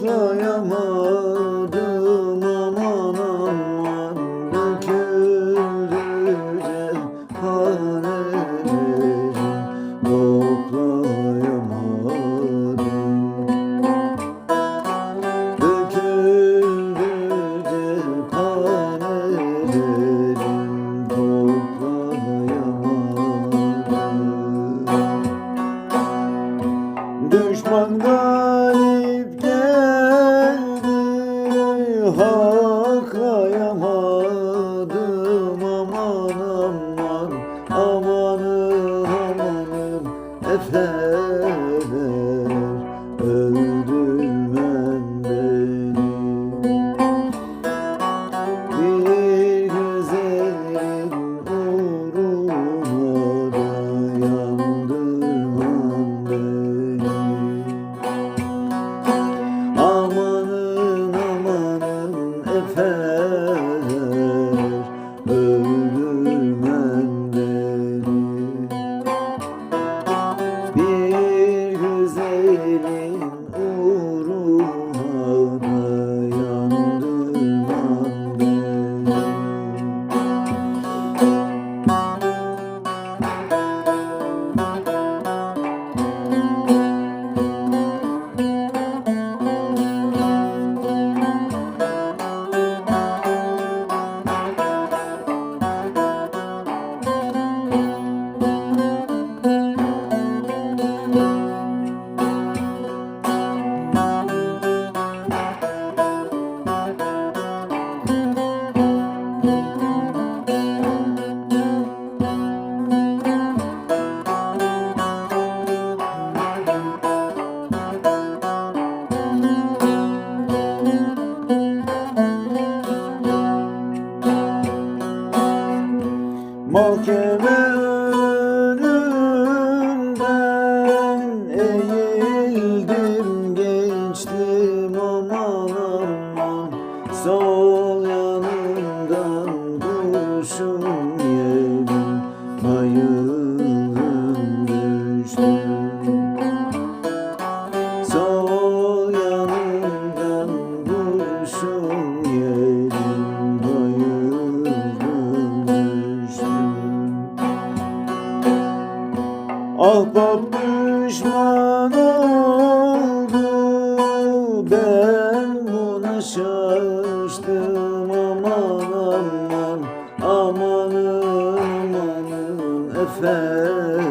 hoplayamadım aman aman Dökülünce hanelerim toplayamadım Döküldüce hanelerim toplayamadım Düşman Haklayamadım aman aman Amanım amanım Efeler name, ooh. Monkey Ahbap düşman oldu Ben buna şaştım. Aman aman Amanım amanım efeler